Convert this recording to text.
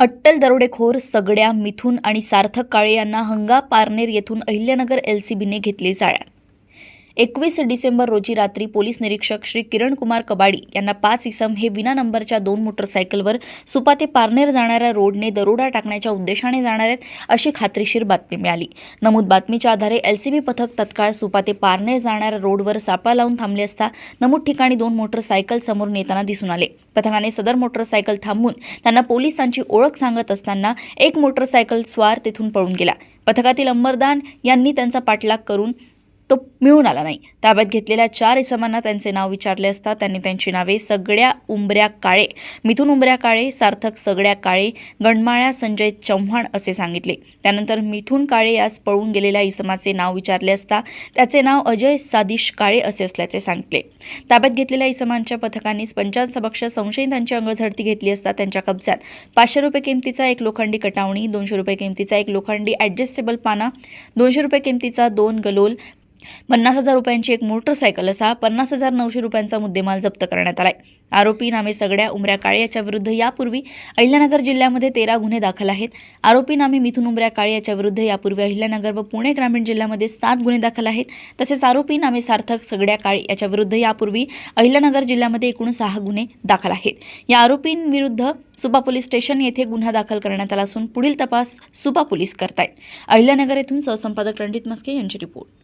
अट्टल दरोडेखोर सगड्या मिथून आणि सार्थक काळे यांना हंगा पारनेर येथून अहिल्यानगर एल सी बीने घेतले जाळ्यात. एकवीस डिसेंबर रोजी रात्री पोलीस निरीक्षक श्री किरण कुमार कबाडी यांना पाच इसम हे विना नंबरच्या दोन मोटरसायकलवर सुपा ते पारनेर जाणाऱ्या रोडने दरोडा टाकण्याच्या उद्देशाने जाणार आहेत अशी खात्रीशीर बातमी मिळाली. नमूद बातमीच्या आधारे एलसीबी पथक तत्काळ सुपा ते पारनेर जाणाऱ्या रोडवर सापळा लावून थांबले असता नमूद ठिकाणी दोन मोटरसायकल समोरून येताना दिसून आले. पथकाने सदर मोटरसायकल थांबून त्यांना पोलिसांची ओळख सांगत असताना एक मोटरसायकल स्वार तेथून पळून गेला. पथकातील अंबरदान यांनी त्यांचा पाठलाग करून तो मिळून आला नाही. ताब्यात घेतलेल्या चार इसमांना त्यांचे नाव विचारले असता त्यांनी त्यांची नावे सगळ्या उंबऱ्या काळे मिथून उंबऱ्या काळे सार्थक सगळ्या काळे गणमाळ्या संजय चव्हाण असे सांगितले. त्यानंतर मिथून काळे यास पळून गेलेल्या इसमाचे नाव विचारले असता त्याचे नाव अजय सादिश काळे असे असल्याचे सांगितले. ताब्यात घेतलेल्या इसमांच्या पथकांनी पंचांसमक्ष संशयितांची अंगझडती घेतली असता त्यांच्या कब्जात पाचशे रुपये किमतीचा एक लोखंडी कटावणी दोनशे रुपये किमतीचा एक लोखंडी ॲडजस्टेबल पाना दोनशे रुपये किमतीचा दोन गलोल पन्नास हजार रुपयांची एक मोटरसायकल असा पन्नास हजार नऊशे रुपयांचा मुद्देमाल जप्त करण्यात आलाय. आरोपी नामे सगळ्या उमऱ्या काळे याच्या विरुद्ध यापूर्वी अहिल्यानगर जिल्ह्यामध्ये तेरा गुन्हे दाखल आहेत. आरोपी नामे मिथून उमऱ्या काळे याच्या विरुद्ध यापूर्वी अहिल्यानगर व पुणे ग्रामीण जिल्ह्यामध्ये सात गुन्हे दाखल आहेत. तसेच आरोपी नामे सार्थक सगळ्या काळे याच्या विरुद्ध यापूर्वी अहिल्यानगर जिल्ह्यामध्ये एकूण सहा गुन्हे दाखल आहेत. या आरोपींविरुद्ध सुपा पोलीस स्टेशन येथे गुन्हा दाखल करण्यात आला असून पुढील तपास सुपा पोलीस करतायत. अहिल्यानगर येथून सहसंपादक रणजित मस्के यांची रिपोर्ट.